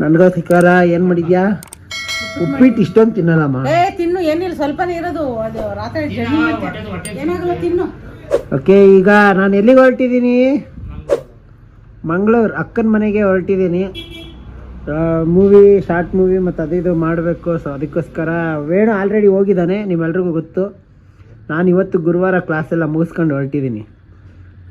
ನನ್ಗೋಸ್ಕರ ಏನು ಮಾಡಿದ್ಯಾ? ಉಪ್ಪಿಟ್ಟು ಇಷ್ಟೊಂದು ತಿನ್ನಲ್ಲಮ್ಮ. ಏ ತಿನ್ನು ಏನಿಲ್ಲ ಸ್ವಲ್ಪನೇ ಇರೋದು. ಅದು ರಾತ್ರಿ ಜಡಿ ಮತ್ತೆ ಏನಾಗಲ್ಲ ತಿನ್ನು. ಓಕೆ ಈಗ ನಾನು ಎಲ್ಲಿಗೆ ಹೊರಟಿದ್ದೀನಿ? ಮಂಗಳೂರು ಅಕ್ಕನ ಮನೆಗೆ ಹೊರಟಿದ್ದೀನಿ. ಮೂವಿ ಶಾರ್ಟ್ ಮೂವಿ ಮತ್ತು ಅದು ಇದು ಮಾಡಬೇಕು. ಸೊ ಅದಕ್ಕೋಸ್ಕರ ವೇಣು ಆಲ್ರೆಡಿ ಹೋಗಿದ್ದಾನೆ ನಿಮ್ಮೆಲ್ರಿಗೂ ಗೊತ್ತು. ನಾನು ಇವತ್ತು ಗುರುವಾರ ಕ್ಲಾಸೆಲ್ಲ ಮುಗಿಸ್ಕೊಂಡು ಹೊರಟಿದ್ದೀನಿ.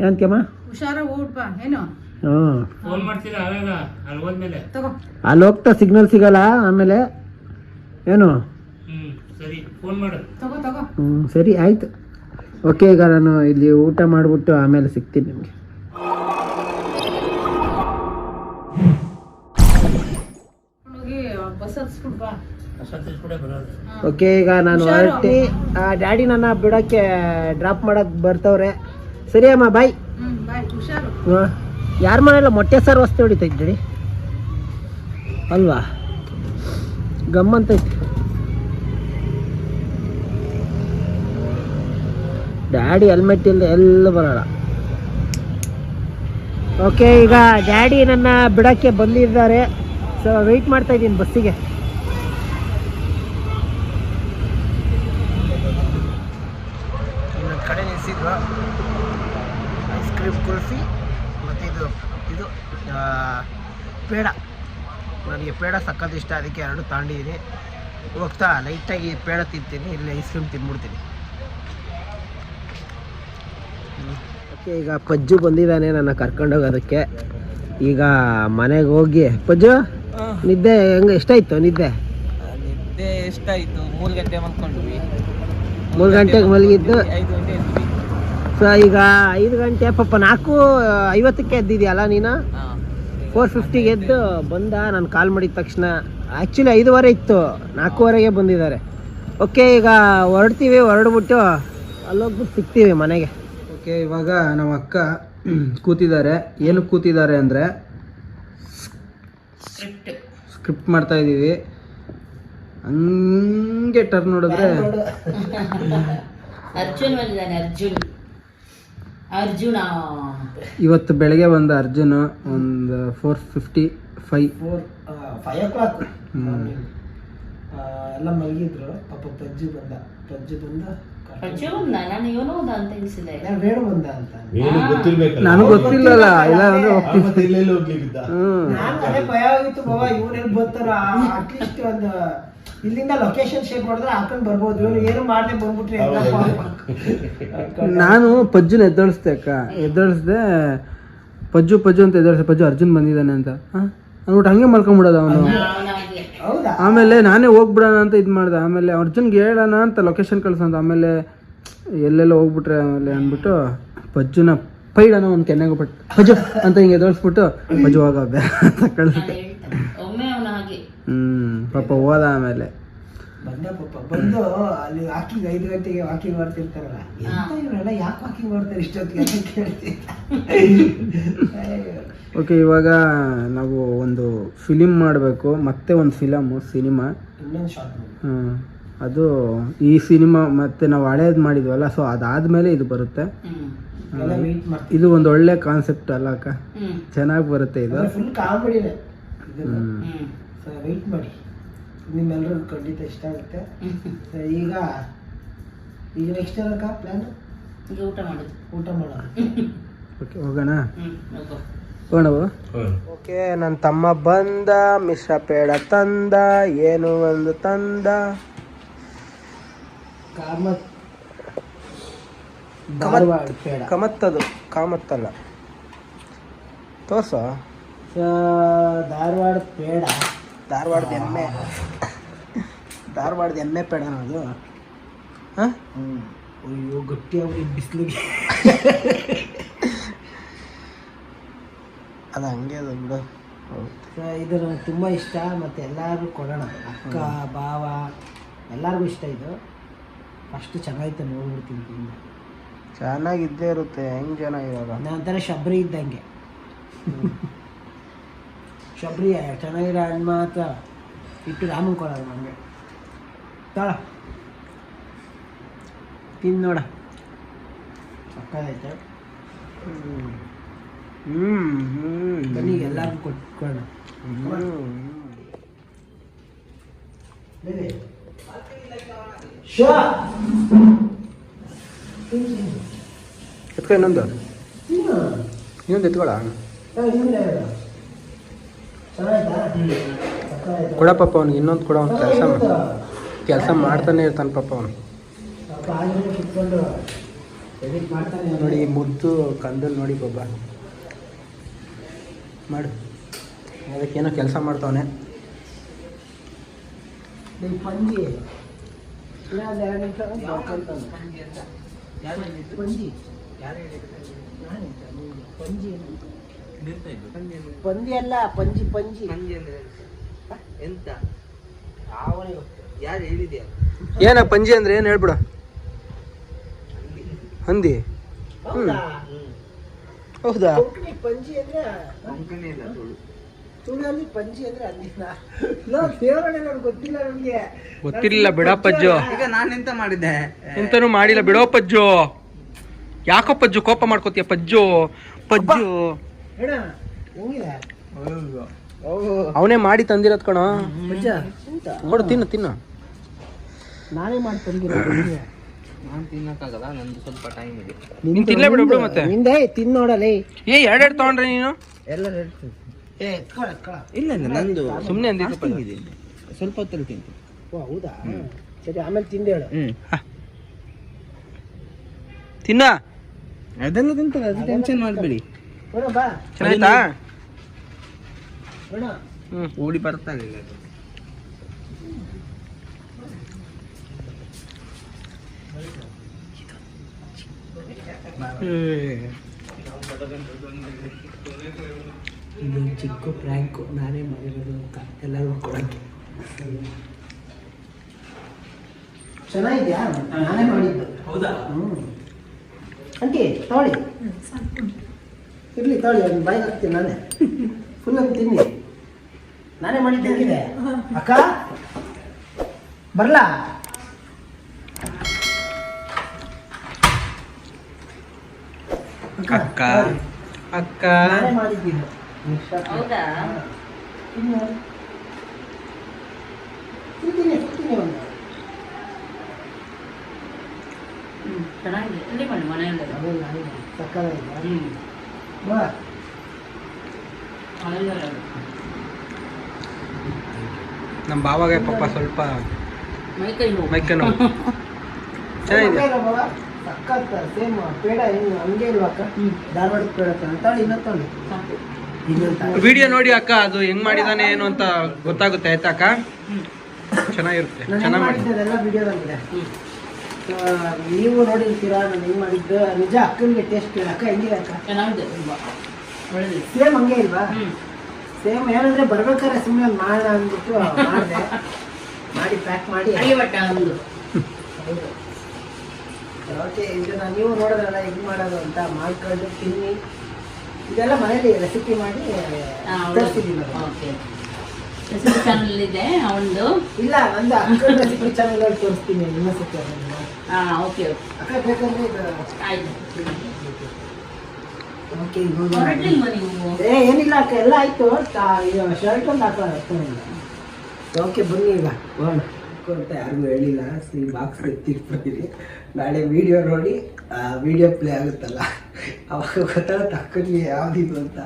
ಏನಂತ್ಯಮ್ಮ ಹುಷಾರಾಗಿ ಹೋಗ್ಬಾ ಏನು? ಅಲ್ಲಿ ಹೋದ್ಮೇಲೆ? ತಗೋ. ಅಲ್ಲಿ ಹೋಗ್ತಾ ಸಿಗ್ನಲ್ ಸಿಗಲ್ಲ ಆಮೇಲೆ ಏನು? ಹ್ಮ್ ಸರಿ ಫೋನ್ ಮಾಡು. ತಗೋ ತಗೋ. ಹ್ಞೂ ಸರಿ ಆಯಿತು. ಓಕೆ ಈಗ ನಾನು ಇಲ್ಲಿ ಊಟ ಮಾಡಿಬಿಟ್ಟು ಆಮೇಲೆ ಸಿಗ್ತೀನಿ ನಿಮಗೆ. ಓಕೆ ಈಗ ನಾನು ಹೊರಟಿ ಡ್ಯಾಡಿ ನನ್ನ ಬಿಡೋಕ್ಕೆ ಡ್ರಾಪ್ ಮಾಡೋಕ್ಕೆ ಬರ್ತವ್ರೆ. ಸರಿ ಅಮ್ಮ ಬಾಯ್ ಹುಷಾರು. ಯಾರ ಮನೆಯಲ್ಲ ಮೊಟ್ಟೆ ಸಾರು ವಸ್ತು ಹೊಡಿತಾ ಇದ್ದೀರಿ? ಅಲ್ವಾ? ಗಮ್ಮಂತೈತಿ ಡ್ಯಾಡಿ ಹೆಲ್ಮೆಟ್ ಇಲ್ಲದೆ ಎಲ್ಲ ಬರೋಲ್ಲ. ಓಕೆ ಈಗ ಡ್ಯಾಡಿ ನನ್ನ ಬಿಡೋಕ್ಕೆ ಬಂದಿದ್ದಾರೆ. ಸೊ ವೆಯ್ಟ್ ಮಾಡ್ತಾ ಇದ್ದೀನಿ ಬಸ್ಸಿಗೆ ಇನ್ನೊಂದು ಕಡೆ ನಿಲ್ಲಿಸಿದ್ರು ಐಸ್ ಕ್ರೀಮ್ ಕುಲ್ಫಿ ಮತ್ತು ಇದು ಇದು ಆ, ಪೇಡ. ನನಗೆ ಪೇಡ ಸಕ್ಕತ್ತು ಇಷ್ಟ ಅದಕ್ಕೆ ಎರಡು ತಾಂಡಿದ್ದೀನಿ. ಹೋಗ್ತಾ ಲೈಟಾಗಿ ಪೇಡ ತಿಂತೀನಿ ಇಲ್ಲಿ ಐಸ್ ಕ್ರೀಮ್ ತಿಂದ್ಬಿಡ್ತೀನಿ ಓಕೆ ಈಗ ಪಜ್ಜು ಬಂದಿದ್ದಾನೆ ನನ್ನ ಕರ್ಕೊಂಡೋಗೋದಕ್ಕೆ ಈಗ ಮನೆಗೆ ಹೋಗಿ ಪಜ್ಜು ನಿದ್ದೆ ಹೆಂಗೆ ಎಷ್ಟಾಯ್ತು ನಿದ್ದೆ? ನಿದ್ದೆ ಎಷ್ಟಾಯ್ತು? ಮೂರು ಗಂಟೆ ಮಲ್ಕೊಂಡ್ವಿ. ಮೂರು ಗಂಟೆಗೆ ಮಲಗಿದ್ದು? ಐದು ಗಂಟೆ ಸೊ ಈಗ ಐದು ಗಂಟೆ ಪಾಪ ನಾಲ್ಕು ಐವತ್ತಕ್ಕೆ ಎದ್ದಿದ್ಯಲ್ಲ ನೀನು. ಫೋರ್ ಫಿಫ್ಟಿಗೆ ಎದ್ದು ಬಂದ ನಾನು ಕಾಲ್ ಮಾಡಿದ ತಕ್ಷಣ ಆ್ಯಕ್ಚುಲಿ ಐದುವರೆ ಇತ್ತು ನಾಲ್ಕೂವರೆಗೆ ಬಂದಿದ್ದಾರೆ. ಓಕೆ ಈಗ ಹೊರಡ್ತೀವಿ ಹೊರಡ್ಬಿಟ್ಟು ಅಲ್ಲೋಗ್ಬಿಟ್ಟು ಸಿಗ್ತೀವಿ ಮನೆಗೆ. ಓಕೆ ಇವಾಗ ನಮ್ಮ ಅಕ್ಕ ಕೂತಿದ್ದಾರೆ. ಏನು ಕೂತಿದ್ದಾರೆ ಅಂದರೆ ಸ್ಕ್ರಿಪ್ಟ್ ಮಾಡ್ತಾ ಇದ್ದೀವಿ. ಹಂಗೆ ಟರ್ನ್ ನೋಡಿದ್ರೆ ಅರ್ಜುನ್ ಬಂದಿದ್ದಾನೆ ಅರ್ಜುನ್. ಅರ್ಜುನ. ಇವತ್ತು ಬೆಳಗ್ಗೆ ಬಂದ ಅರ್ಜುನ್ ಒಂದು four fifty five four five o'clock ಎಲ್ಲ ಮಲಗಿದ್ರು. ಪಾಪ ಪಜ್ಜು ಬಂದ. ಪಜ್ಜು ಬಂದ ನನಗೆ ಗೊತ್ತಿಲ್ಲಲ್ಲ. ಇಲ್ಲ ಅಂದ್ರೆ ಭಯ ಆಗಿತ್ತು ಬಾಬಾ ಬರ್ತಾರ? ಅಟ್ಲೀಸ್ಟ್ ಒಂದು ಇಲ್ಲಿಂದ ಲೊಕೇಶನ್ ಶೇರ್ ಮಾಡಿದ್ರೆ ಹಾಕೊಂಡ್ ಬರ್ಬೋದು. ಏನು ಮಾಡದೆ ಬಂದ್ಬಿಟ್ರಿ ನಾನು ಪಜ್ಜುನ ಎದ್ದಳಿಸ್ದೆ ಅಕ್ಕ. ಎದ್ದಳಿಸ್ದೆ ಪಜ್ಜು ಪಜ್ಜು ಅಂತ ಎದ್ದಳಿಸ್ದೆ. ಪಜ್ಜು ಅರ್ಜುನ್ ಬಂದಿದ್ದಾನೆ ಅಂತ. ಅನ್ಬಿಟ್ಟು ಅಂದ್ಬಿಟ್ಟು ಹಂಗೆ ಮಲ್ಕೊಂಬಿಡೋದು ಅವನು. ಹೌದಾ? ಆಮೇಲೆ ನಾನೇ ಹೋಗ್ಬಿಡೋಣ ಅಂತ ಇದು ಮಾಡ್ದೆ. ಆಮೇಲೆ ಅರ್ಜುನ್ಗೆ ಹೇಳೋಣ ಅಂತ ಲೊಕೇಶನ್ ಕಳ್ಸಂತ ಆಮೇಲೆ ಎಲ್ಲೆಲ್ಲ ಹೋಗ್ಬಿಟ್ರೆ ಆಮೇಲೆ ಅಂದ್ಬಿಟ್ಟು ಪಜ್ಜುನ ಪೈಡನ ಒಂದು ಕೆನ್ನೆಗೆ ಬಟ್ ಪಜ್ಜು ಅಂತ ಹಿಂಗೆ ಎದ್ದಳಿಸ್ಬಿಟ್ಟು ಪಜ್ಜು ಹೋಗ ಬೇ ಅಂತ ಕಳಿಸ್ದೆ ಹ್ಞೂ ಪಾಪ ಹೋದ ಆಮೇಲೆ. ಬಂದ ಪಾಪ ಬಂದು ಅಲ್ಲಿ ವಾಕಿಂಗ್ ಐದು ಗಂಟೆಗೆ ವಾಕಿಂಗ್ ಮಾಡ್ತಿರ್ತಾರಲ್ಲ ಎಂತ ಇವರೆಲ್ಲ ಯಾಕೆ ವಾಕಿಂಗ್ ಮಾಡ್ತಾರೆ ಇಷ್ಟೊತ್ತಿಗೆ ಅಂತ ಕೇಳ್ತೀನಿ ಓಕೆ ಇವಾಗ ನಾವು ಒಂದು ಫಿಲಿಮ್ ಮಾಡಬೇಕು ಮತ್ತೆ ಒಂದು ಫಿಲಮು ಸಿನಿಮಾ ಇನ್ನೊಂದು ಶಾರ್ಟ್ ಹ್ಮ್. ಅದು ಈ ಸಿನಿಮಾ ಮತ್ತೆ ನಾವು ಹಳೇದು ಮಾಡಿದ್ವಲ್ಲ ಸೊ ಅದಾದ್ಮೇಲೆ ಇದು ಬರುತ್ತೆ. ಎಲ್ಲ ಇದು ಒಂದು ಒಳ್ಳೆ ಕಾನ್ಸೆಪ್ಟ್ ಅಲ್ಲ ಅಕ್ಕ. ಚೆನ್ನಾಗಿ ಬರುತ್ತೆ ಇದು. ಫುಲ್ ಕಾಮಿಡಿನೇ ಇದನ್ನ ವೆಯ್ಟ್ ಮಾಡಿ. ನಿಮ್ಮೆಲ್ಲರಿಗೂ ಖಂಡಿತ ಇಷ್ಟ ಆಗುತ್ತೆ. ಈಗ ಈಗ ನೆಕ್ಸ್ಟ್ ಏನಕ್ಕ ಪ್ಲ್ಯಾನು ಈಗ ಊಟ ಮಾಡೋದು. ಊಟ ಮಾಡೋಣ ಓಕೆ ಹೋಗೋಣ? ಓಕೆ ನನ್ನ ತಮ್ಮ ಬಂದ ಮಿಶ್ರ ಪೇಡ ತಂದ ಏನು ಒಂದು ತಂದ. ಕಾಮತ್. ಧಾರವಾಡ ಪೇಡ. ಕಮತ್ತದು ಕಾಮತ್ತಲ್ಲ. ತೋರ್ಸ. ಧಾರವಾಡ ಪೇಡ. ಧಾರವಾಡದ ಎಮ್ಮೆ. ಧಾರವಾಡದ ಎಮ್ಮೆ ಪೇಡ ಅದು ಹಾಂ? ಅಯ್ಯೋ ಗಟ್ಟಿ ಅವ್ರಿಗೆ ಬಿಸಿಲಿಗೆ. ಅದು ಹಂಗೆ ಅದು ಬಿಡು. ಇದು ನನಗೆ ತುಂಬ ಇಷ್ಟ. ಮತ್ತು ಎಲ್ಲರೂ ಕೊಡೋಣ. ಅಕ್ಕ ಭಾವ ಎಲ್ಲರಿಗೂ ಇಷ್ಟ ಇದು. ಅಷ್ಟು ಚೆನ್ನಾಗಿತ್ತು ನೋಡ್ಬಿಡ್ತೀನಿ ತಿಂದು ಚೆನ್ನಾಗಿದ್ದೇ ಇರುತ್ತೆ. ಹೆಂಗೆ ಚೆನ್ನಾಗಿರೋದು? ನಾನು ಒಂಥರ ಶಬರಿ ಇದ್ದಂಗೆ. ಶಬರಿ ಚೆನ್ನಾಗಿರೋ ಹಣ್ಣು ಮಾತ್ರ ಇಟ್ಟು ರಾಮನ್ ಕೊಡೋದು ನಮಗೆ. ತಾಳ. ತಿಂದು ನೋಡ. ಸಕ್ಕದೈತೆ ಹ್ಞೂ ಹ್ಮ್ ಬನ್ನಿ ಎಲ್ಲಾರ್ಗೂ. ಶೋ. ಎತ್ಕೊ ಇನ್ನೊಂದು. ಇನ್ನೊಂದು ಎತ್ಕೊಳ. ಏ, ನಿಮ್ದೇ ಇದು. ಚೆನ್ನಾಯ್ತಾ? ಸಕ್ಕತ್ತಾಯ್ತಾ? ಕೊಡ ಪಾಪ ಅವ್ನಿಗೆ ಇನ್ನೊಂದು ಕೊಡ ಅವ್ನು ಕೆಲಸ ಮಾಡ್ತಾನೆ ಕೆಲಸ ಮಾಡ್ತಾನೆ ಇರ್ತಾನೆ ಪಾಪ ಅವನು. ನೋಡಿ ಮುದ್ದು ಕಂದಲ್ಲಿ ನೋಡಿ ಬಾಬ ಮಾಡು ಅದಕ್ಕೇನೋ ಕೆಲಸ ಮಾಡ್ತಾವನೆ ಪಂಜಿ ಎರಡು ನಿಮಿಷ ಪಂಜಿ ನಾನ್ ನೀನು ಪಂಜಿ. ಪಂಜಿ ಅಲ್ಲ ಪಂಜಿ ಪಂಜಿ ಎಂತ? ಯಾರು ಹೇಳಿದ್ಯಾ? ಏನ ಪಂಜಿ ಅಂದ್ರೆ ಏನು ಹೇಳ್ಬಿಡ. ಹಂದಿ. ಹೌದಾ? ಹೌದಾ? ಪಂಜಿ ಅಂದ್ರೆ ಇಲ್ಲ ತುಳು. ತುಳುವಲ್ಲಿ ಪಂಜಿ ಅಂದ್ರೆ ಅಂದಿನ ನೋ ಫೇವರೇಟ್ ನನಗೆ ಗೊತ್ತಿಲ್ಲ ನನಗೆ. ಗೊತ್ತಿರ್ಲಿಲ್ಲ ಬಿಡಪ್ಪಜ್ಜು ಈಗ ನಾನೆಂತ ಮಾಡಿದ್ದೆ? ಎಂತನೂ ಮಾಡಿಲ್ಲ ಬಿಡೋ ಪಜ್ಜು ಯಾಕೋ ಪಜ್ಜು ಕೋಪ ಮಾಡ್ಕೋತೀಯ ಪಜ್ಜು? ಪಜ್ಜು. ಅವನೇ ಮಾಡಿ ತಂದಿರೋದ್ ಕಣ. ನೋಡು ತಿನ್ನ ತಿನ್ನು. ತಿನ್ನು ನಾನೇ ಮಾಡಿ ತಂದಿರೋದು. ನಾನು ತಿನ್ನಕ್ಕಾಗಲ್ಲ ನಂದು ಸ್ವಲ್ಪ ಟೈಮ್ ಇದೆ. ನೀನ್ ತಿನ್ಲೇ ಬಿಡು ಬಿಡು ಮತ್ತೆ. ನಿಂದೆ ತಿನ್ ನೋಡಲಿ. ಏ ಎರಡೆರಡು ತಗೊಂಡ್ರೆ ನೀನು? ಎಲ್ಲ ಏ ಎತ್ಕೊಳ ಎತ್ಕೊಳ. ಇಲ್ಲ ಇಲ್ಲ ನಂದು ಸುಮ್ನೆ ಅಂದಿದ್ದು ಪದ. ಸ್ವಲ್ಪ ಹೊತ್ತಲ್ಲಿ ತಿಂತೀನಿ. ಓ ಹೌದಾ? ಸರಿ ಆಮೇಲೆ ತಿಂದು ಹೇಳು. ಹ್ಮ್. ತಿನ್ನ. ಅದೆಲ್ಲ ತಿಂತಾರೆ ಅದು ಟೆನ್ಷನ್ ಮಾಡಬೇಡಿ. ಚೆನ್ನಾಯ್ತಾ ಹ್ಮ್. ಓಡಿ ಬರ್ತಾ ಇಲ್ಲ ಅದು. ಇದು ಚಿಕ್ಕ ಪ್ರ್ಯಾಂಕು ನಾನೇ ಮಾಡಿರೋದು ಅಂತ ಎಲ್ಲರೂ ಕೊಡಕ್ಕೆ ಚೆನ್ನಾಗಿದ್ಯಾ? ನಾನೇ ಮಾಡಿದ್ದು. ಹೌದಾ? ಹ್ಞೂ ಅಂಟಿ ತಗೊಳ್ಳಿ. ಇರ್ಲಿ ತಾಳಿ ಅದನ್ನ ಬಾಯಿಗೆ ಹಾಕ್ತೀನಿ ನಾನೇ. ಫುಲ್ ಅಂತ ತಿನ್ನಿ. ನಾನೇ ಮಾಡಿದ್ದೆ ಹೆಂಗಿದೆ? ಅಕ್ಕ? ಬರ್ಲಾ? ಅಕ್ಕ ಅಕ್ಕ. ನಾನೇ ಮಾಡಿದ್ದೀನಿ. ಹೌದಾ? ತಿನ್ನು. ತಿಂತೀನಿ ತಿಂತೀನಿ ಒಂದು. ಚೆನ್ನಾಗಿದೆ. ಇಲ್ಲಿ ಮಾಡಿ ಮನೆಯಲ್ಲಿ. ನಮ್ಮ ಬಾವಾಗ ಪಾಪ ಸ್ವಲ್ಪ ಮೈಕೈ ನೋವು ಚೆನ್ನಾಗಿದೆ. ಸಖತ್ ಸೇಮ್ ಪೇಡ ಏನು ಹಂಗೆ ಇಲ್ವಾ ಅಕ್ಕ? ಧಾರವಾಡ ಪೇಡ ಅಂತ ಇನ್ನೊಂದು ಸಾಕು. ವಿಡಿಯೋ ನೋಡಿ ಅಕ್ಕ ಅದು ಹೆಂಗ್ ಮಾಡಿದಾನೆ ಏನು ಅಂತ ಗೊತ್ತಾಗುತ್ತೆ ಆಯ್ತಾ ಅಕ್ಕ? ಚೆನ್ನಾಗಿರುತ್ತೆ ನಾನು ಹೆಂಗ್ ಚೆನ್ನಾಗಿ ಮಾಡಿ ಮಾಡಿದ್ದೆಲ್ಲ ವಿಡಿಯೋದಲ್ಲಿದೆ ನೀವು ನೋಡಿರ್ತೀರಾ? ನಾನು ಹೆಂಗ್ ಮಾಡಿದ್ದು? ನಿಜ ಅಕ್ಕನಿಗೆ ಟೇಸ್ಟ್ ಕೇಳಕ್ಕ ಹೆಂಗಿದೆ ಅಕ್ಕ ಚೆನ್ನಾಗಿದೆ ತುಂಬ. ಒಳ್ಳೆದಿದೆ. ಸೇಮ್ ಹಂಗೆ ಇಲ್ವಾ? ಸೇಮ್ ಏನಂದ್ರೆ ಬರ್ಬೇಕಾದ್ರೆ ಸುಮ್ಮನೆ ಮಾಡೋಣ ಅಂದ್ಬಿಟ್ಟು ಮಾಡಿದೆ. ಮಾಡಿ ಪ್ಯಾಕ್ ಮಾಡಿ. ಅಡಿ ಬಟ್ಟ ಒಂದು ಓಕೆ ಇದನ್ನ ನೀವು ನೋಡಿದ್ರಲ್ಲ ಹೆಂಗ್ ಮಾಡೋದು ಅಂತ ಮಾಡ್ಕೊಂಡು ತಿನ್ನಿ. ಇದೆಲ್ಲ ಮನೇಲಿ ರೆಸಿಪಿ ಮಾಡಿ ತರಿಸಿದ್ದೀನಿ ಓಕೆ ರೆಸಿಪಿ ಚಾನಲ್ ಇದೆ ಅವನದು ಇಲ್ಲ ನಂದು ಅಕ್ಕ ರೆಸಿಪಿ ಚಾನಲ್ ಅಲ್ಲಿ ತೋರಿಸ್ತೀನಿ ನಿಮ್ಮ ಅದನ್ನ ಹಾಂ ಓಕೆ ಅಕ್ಕ ಬೇಕಂದ್ರೆ ಇದು ಆಯ್ತು. ಓಕೆ ಹೊರಟಿಲ್ವ ನೀವು? ಏ ಏನಿಲ್ಲ ಅಕ್ಕ ಎಲ್ಲ ಆಯ್ತು. ಶರ್ಟ್ ಒಂದು ಹಾಕೋಣ ಓಕೆ ಬನ್ನಿ ಈಗ. ಹೋಗೋಣ. ಅಂತ ಯಾರಿಗೂ ಹೇಳಿಲ್ಲ. ಈ ಬಾಕ್ಸ್ ಎತ್ತಿಟ್ಬಿಟ್ಟಿರಿ ನಾಳೆ ವಿಡಿಯೋ ನೋಡಿ ವಿಡಿಯೋ ಪ್ಲೇ ಆಗುತ್ತಲ್ಲ. ಅವಾಗ ಗೊತ್ತಾಗುತ್ತೆ ಅಕ್ಕನಿಗೆ ಯಾವ್ದಿದ್ರು ಅಂತ.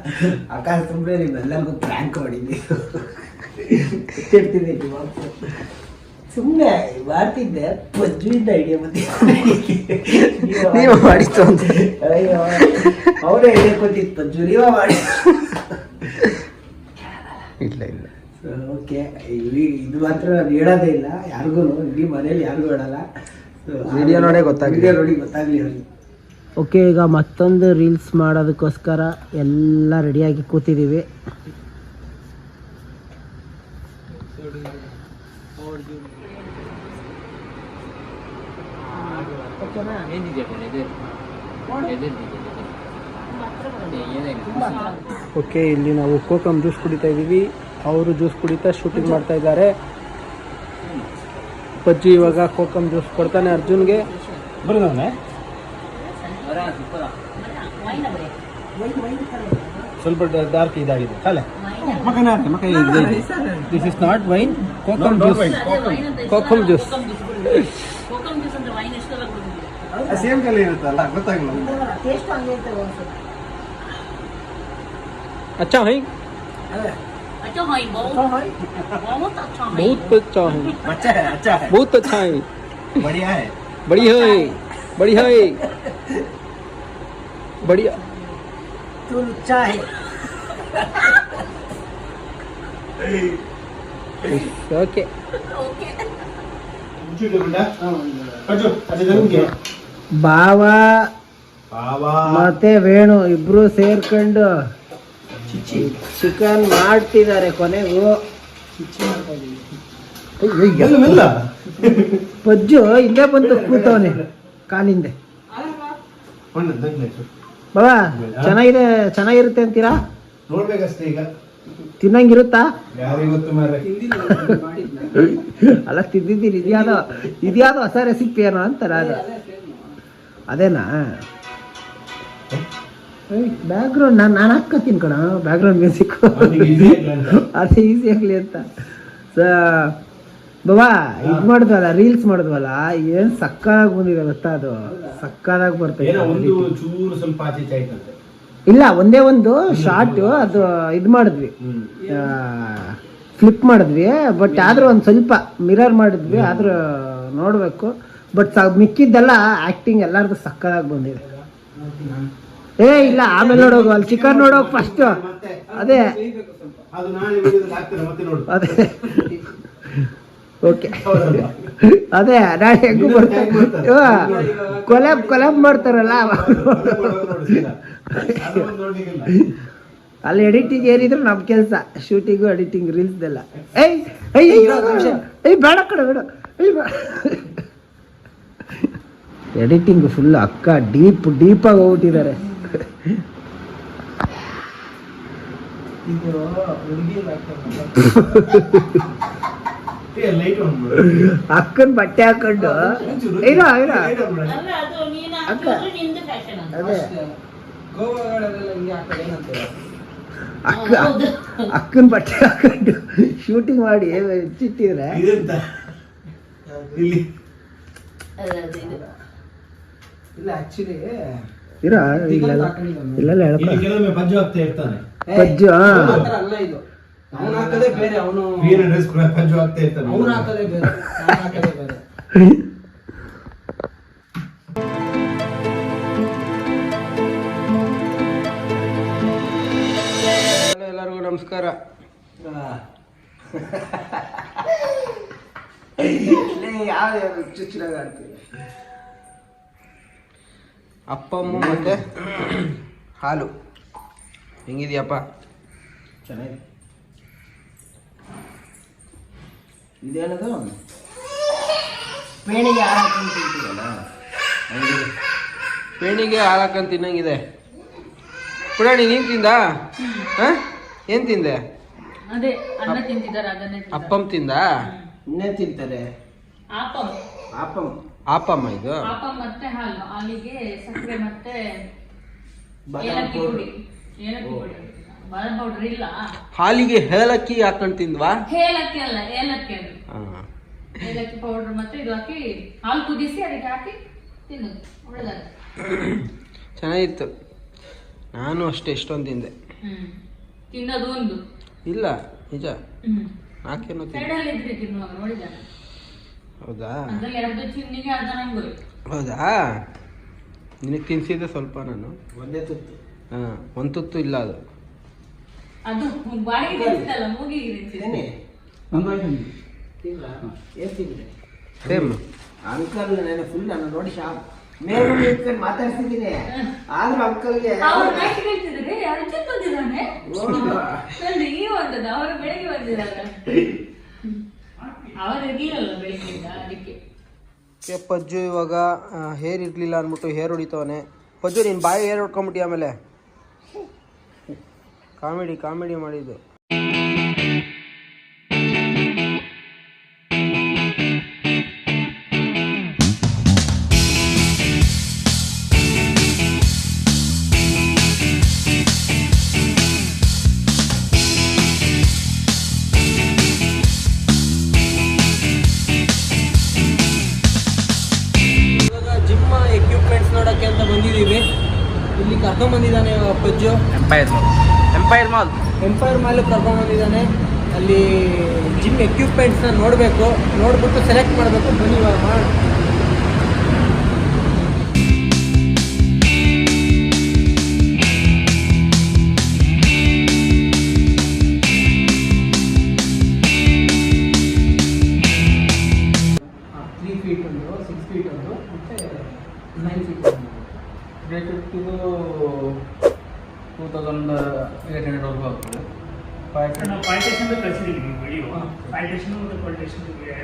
ಅಕ್ಕ ಸುಮ್ಮನೆ ನಿಮ್ಮೆಲ್ಲರಿಗೂ ಪ್ರ್ಯಾಂಕ್ ಮಾಡಿದ್ದೆ ಬಾಕ್ಸ್ ಸುಮ್ಮನೆ ಮಾಡ್ತಿದ್ದೆ ಪಜ್ವಿಂದ ಐಡಿಯಾ ಬಂದಿದೆ. ನೀವು ಮಾಡಿತ್ತು ಅಂತ. ಅಯ್ಯೋ ಅವರೇ ಹೇಳ್ಕೊತಿತ್ತು ಪಜ್ಜು ನೀವ ಮಾಡಿ. ಇಲ್ಲ ಇಲ್ಲ. ಓಕೆ ಇದು ಮಾತ್ರ ನಾನು ಹೇಳೋದೇ ಇಲ್ಲ. ಯಾರಿಗೂ ಇಡೀ ಮನೇಲಿ ಯಾರಿಗೂ ಹೇಳಲ್ಲ. ವಿಡಿಯೋ ನೋಡೇ ಗೊತ್ತಾಗ್ಲಿ. ವಿಡಿಯೋ ನೋಡಿ ಗೊತ್ತಾಗ್ಲಿ ಅವ್ರಿಗೆ. ಓಕೆ ಈಗ ಮತ್ತೊಂದು ರೀಲ್ಸ್ ಮಾಡೋದಕ್ಕೋಸ್ಕರ ಎಲ್ಲ ರೆಡಿಯಾಗಿ ಕೂತಿದ್ದೀವಿ ಓಕೆ ಇಲ್ಲಿ ನಾವು ಕೋಕಮ್ ಜ್ಯೂಸ್ ಕುಡಿತಾ ಇದ್ದೀವಿ. ಅವರು ಜ್ಯೂಸ್ ಕುಡಿತಾ ಶೂಟಿಂಗ್ ಮಾಡ್ತಾ ಇದ್ದಾರೆ. ಪಜ್ಜಿ ಇವಾಗ ಕೋಕಮ್ ಜ್ಯೂಸ್ ಕೊಡ್ತಾನೆ ಅರ್ಜುನ್ಗೆ. ಸ್ವಲ್ಪ ಡಾರ್ಕ್ ಇದಾಗಿದೆ. ಕಲೆ ಮಕನ ಮಕ this is not wine kokum juice. Kokum juice. Same ಕಲೆ ಇರುತ್ತಲ್ಲ ಗೊತ್ತಾಗಲ್ಲ ಟೇಸ್ಟ್ ಹಂಗೆ ಇರ್ತದೆ ಒಂದ್ಸಲ. अच्छा है अच्छा है बहुत बहुत अच्छा है बहुत अच्छा है अच्छा है अच्छा है बहुत अच्छा है बढ़िया है बढ़िया है बढ़िया है बढ़िया तू लुच्चा है ಓಕೆ ಬಾವ ಮತ್ತೆ ವೇಣು ಇಬ್ರು ಸೇರ್ಕೊಂಡು ಚಿಕನ್ ಮಾಡ್ತಿದ್ದಾರೆ ಕೊನೆಗೂ. ಪಜ್ಜು ಇಲ್ಲೇ ಬಂದು ಕೂತವನೆ ಕಾಲಿಂದೆ. ಬಾಬಾ ಚೆನ್ನಾಗಿದೆ ಚೆನ್ನಾಗಿರುತ್ತೆ ಅಂತೀರಾ? ನೋಡ್ಬೇಕಷ್ಟೇ ಈಗ. ತಿನ್ನಂಗಿರುತ್ತಾ? ಅಲ್ಲ ತಿಂದಿದ್ದೀನಿ ಇದ್ಯಾದೋ ಇದ್ಯಾದೋ ಹೊಸ ರೆಸಿಪಿ ಏನೋ ಅಂತಾರ ಅದು. ಅದೇನಾ? ಬ್ಯಾಕ್ಗ್ರೌಂಡ್ ನಾನು ನಾನು ಹಾಕೋತೀನಿ ಕಣ ಬ್ಯಾಕ್ಗ್ರೌಂಡ್ ಮ್ಯೂಸಿಕ್. ಅದು ಈಸಿ ಆಗಲಿ ಅಂತ. ಸ ಬಾಬಾ ಇದು ಮಾಡಿದ್ವಲ್ಲ ರೀಲ್ಸ್ ಮಾಡಿದ್ವಲ್ಲ ಏನು ಸಕ್ಕದಾಗಿ ಬಂದಿದೆ ಗೊತ್ತಾ ಅದು? ಸಕ್ಕದಾಗಿ ಆಯ್ತಂತೆ. ಇಲ್ಲ ಒಂದೇ ಒಂದು ಶಾರ್ಟ್ ಅದು ಇದು ಮಾಡಿದ್ವಿ. ಫ್ಲಿಪ್ ಮಾಡಿದ್ವಿ ಬಟ್ ಆದ್ರೂ ಒಂದು ಸ್ವಲ್ಪ ಮಿರರ್ ಮಾಡಿದ್ವಿ ಆದ್ರೂ ನೋಡಬೇಕು. ಬಟ್ ಮಿಕ್ಕಿದ್ದೆಲ್ಲ ಆ್ಯಕ್ಟಿಂಗ್ ಎಲ್ಲಾರ್ದು ಸಕ್ಕದಾಗಿ ಬಂದಿದೆ. ಏ ಇಲ್ಲ ಆಮೇಲೆ ನೋಡೋಗು ಅಲ್ಲಿ ಚಿಕನ್ ನೋಡೋಕ್ ಫಸ್ಟ್ ಅದೇ ಅದು. ಓಕೆ. ಅದೇ ನಾಳೆ ಹೆಂಗು ಬರ್ತಾರೆ. ಕೊಲಾಬ್ ಕೊಲಾಬ್ ಮಾಡ್ತಾರಲ್ಲ. ಅಲ್ಲಿ ಎಡಿಟಿಂಗ್ ಏನಿದ್ರು ನಮ್ಮ ಕೆಲಸ. ಶೂಟಿಂಗು ಎಡಿಟಿಂಗ್ ರೀಲ್ಸ್ದೆಲ್ಲ ಏಯ್ ಏಯ್ ಏಯ್ ಬೇಡ ಕಡೆ ಬೇಡ. ಏಯ್ ಎಡಿಟಿಂಗ್ ಫುಲ್ ಅಕ್ಕ ಡೀಪ್ ಡೀಪಾಗಿ ಹೋಗ್ಬಿಟ್ಟಿದ್ದಾರೆ. ಅಕ್ಕನ್ ಬಟ್ಟೆ ಹಾಕೊಂಡು? ಅದು ನೀನು ಅಕ್ಕ. ಅದೇ. ಅಕ್ಕ ಅಕ್ಕನ್ ಬಟ್ಟೆ ಹಾಕೊಂಡು ಶೂಟಿಂಗ್ ಮಾಡಿ ಚಿಟ್ಟಿದ್ರೆ? ಇಲ್ಲಿ ಇಲ್ಲ ಆಕ್ಚುಲಿ ಇರ ಇಲ್ಲೆಲ್ಲ ಇಲ್ಲೆಲ್ಲ ಹೇಳ್ಕೊ. ಕೆಲವೊಮ್ಮೆ ಆಗ್ತಾ ಇರ್ತಾನೆ. ಪಜ್ಜು ಹಾ. ಅಲ್ಲ ಇದು. ಅವನು ಹಾಕದೇ ಬೇರೆ ಅವನು ವೀರ ಡ್ರೆಸ್ ಆಗ್ತಾ ಇರ್ತಾನೆ. ಅವನು ಹಾಕದೇ ಬೇರೆ ನಾನು ಹಾಕದೇ ಬೇರೆ. ಎಲ್ಲರಿಗೂ ನಮಸ್ಕಾರ. ಯಾವ ಚುಚ್ಚುನಾಗ ಆಡ್ತೀವಿ ಅಪ್ಪಮ್ಮ ಮತ್ತೆ? ಹಾಲು. ಹೆಂಗಿದ್ಯಪ್ಪ? ಚೆನ್ನಾಗಿದೆ. ಇದೇನದು? ಪೇಣಿಗೆ ಹಾಲಕ್ಕಂತ ಹಾಕೊಂಡು ತಿಂತೀವಲ್ಲ ಹಂಗಿದೆ. ಪೇಣಿಗೆ ಹಾಲು ಹಾಕೊಂಡು ತಿನ್ನಂಗಿದೆ. ಪುರಾಣಿ ನೀನು ತಿಂದ? ಹಾ? ಏನು ತಿಂದೆ? ಅದೇ ಅನ್ನ ತಿಂತಿದ್ದಾರೆ ಅದನ್ನೇ ಅಪ್ಪಮ್ ತಿಂದ? ಇನ್ನೇನ್ ತಿಂತಾರೆ. ಆಪಂ. ಆಪಂ. ಆಪಮ್ಮ ಇದು? ಆಪಂ ಮತ್ತೆ ಹಾಲು ಹಾಲಿಗೆ ಸಕ್ಕರೆ ಮತ್ತೆ ಬಾದಾಮ್ ಏಲಕ್ಕಿ powder. ಪುಡಿ ಏಲಕ್ಕಿ ಪುಡಿ. ಬಾದಾಮ್ ಪೌಡರ್ ಇಲ್ಲ. ಹಾಲಿಗೆ ಏಲಕ್ಕಿ ಹಾಕೊಂಡು ತಿಂದ್ವಾ? ಏಲಕ್ಕಿ ಅಲ್ಲ ಏಲಕ್ಕಿ ಅದು. ಹಾ. ಏಲಕ್ಕಿ ಪೌಡರ್ ಮತ್ತೆ ಇದು ಹಾಕಿ ಹಾಲು ಕುದಿಸಿ ಅದಕ್ಕೆ ಹಾಕಿ ತಿನ್ನು ಒಳ್ಳೆದಾಗ ಚೆನ್ನಾಗಿತ್ತು. ನಾನು ಅಷ್ಟೇ ಎಷ್ಟೊಂದು ತಿಂದೆ. ಹ್ಮ್. ತಿನ್ನೋದು ಒಂದು. ಇಲ್ಲ ನಿಜ. ಹ್ಮ್. ನಾಲ್ಕೇನೋ ತಿಂದೆ. ಸೈಡಲ್ಲಿ ಇದ್ರಿ ತಿನ್ನುವಾಗ ನೋಡಿದ್ದಾನೆ ಹೌದಾ? ಅದ್ರಲ್ಲಿ ಎರಡು ಚಿನ್ನಿಗೆ ಅರ್ಧ ನಂಗೆ ಹೌದಾ? ನಿನಗೆ ತಿನ್ಸಿದ್ದೆ ಸ್ವಲ್ಪ ನಾನು. ಒಂದೇ ತುತ್ತು. ಹಾಂ ಒಂದು ತುತ್ತು ಇಲ್ಲ ಅದು. ಅದು ಸೇಮ್ ಅಂಕಲ್ ನಾನು ಫುಲ್ ನಾನು ನೋಡಿ ಶಾಪ್ ಮೇಲೆ ನಿಂತ್ಕೊಂಡು ಮಾತಾಡ್ತಿದ್ದೀನಿ ಆದ್ರೂ ಅಂಕಲ್ಗೆ ಅವ್ರು ಬೆಳಿಗ್ಗೆ ಹೇಳ್ತಿದ್ರೆ ಅರ್ಜುನ್ ಬಂದಿದ್ದಾನೆ ನಂದು ಈ ಬಂದದ ಅವರು ಬೆಳಿಗ್ಗೆ ಬಂದಿದ್ದಾರೆ ಪಜ್ಜು ಇವಾಗ ಹೇರ್ ಇರಲಿಲ್ಲ ಅಂದ್ಬಿಟ್ಟು ಹೇರ್ ಹೊಡಿತವನೆ. ಪಜ್ಜು, ನೀನು ಬಾಯಿ ಹೇರ್ ಹೊಡ್ಕೊಂಬಿಟ್ಟಿ ಆಮೇಲೆ? ಕಾಮಿಡಿ ಕಾಮಿಡಿ ಮಾಡಿದ್ದು. ಕರ್ಕೊಂಬಂದಿದ್ದಾನೆ Pajju Empire Mall Empire Mall Empire Mall ಕರ್ಕೊಂಬಂದಿದ್ದಾನೆ ಅಲ್ಲಿ ಜಿಮ್ ಎಕ್ವಿಪ್ಮೆಂಟ್ಸ್ನ ನೋಡಬೇಕು. ನೋಡ್ಬಿಟ್ಟು ಸೆಲೆಕ್ಟ್ ಮಾಡಬೇಕು. ಬನ್ನಿ ಇವಾಗ. ಫೈವ್ ನಾವು ಫೈವ್